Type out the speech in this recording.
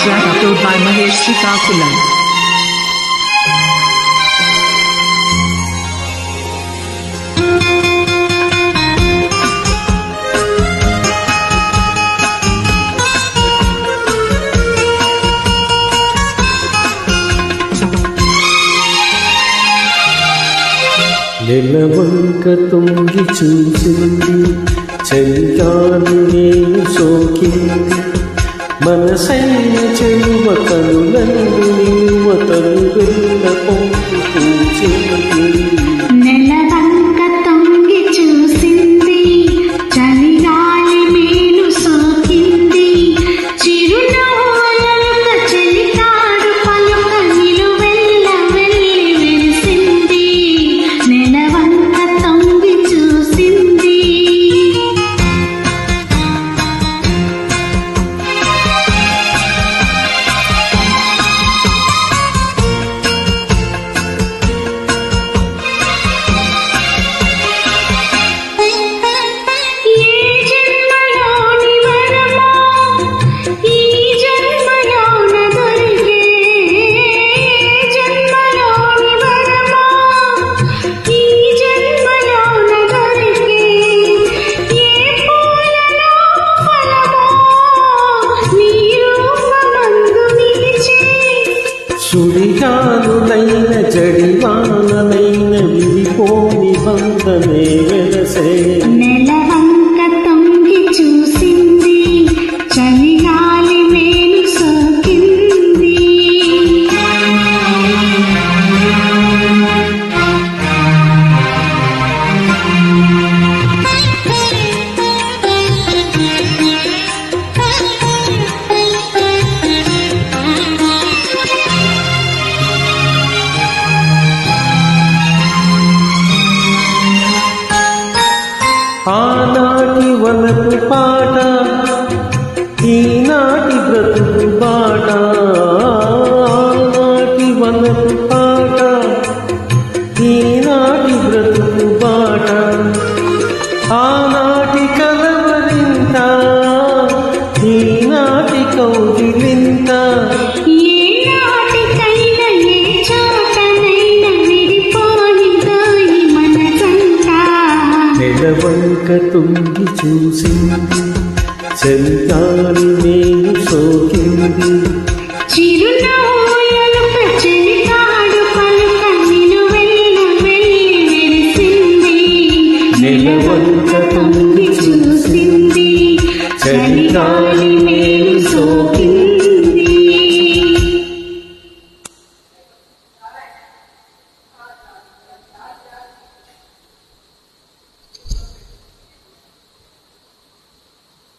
track upload by Mahesh Srikakulam. నెలవంక తొంగి చూసింది చలిగాలి నేను సోకింది మనసైన చెరువ కనులందు నిలువతలు వెళ్ళ పొంగు పూచింది సుడిగాలులైన జడివానలైన విడిపోని బంధమే వెలసే. ఆనాటి వనపు పాట ఈనాటి బ్రతుకు బాట ఆనాటి వనపు పాట ఈనాటి బ్రతుకు బాట ఆనాటి వెనుక తుంగి చూసింది చలికాలి నేను సోకింది. నిలవంక తుంగి చూసింది చలికాలి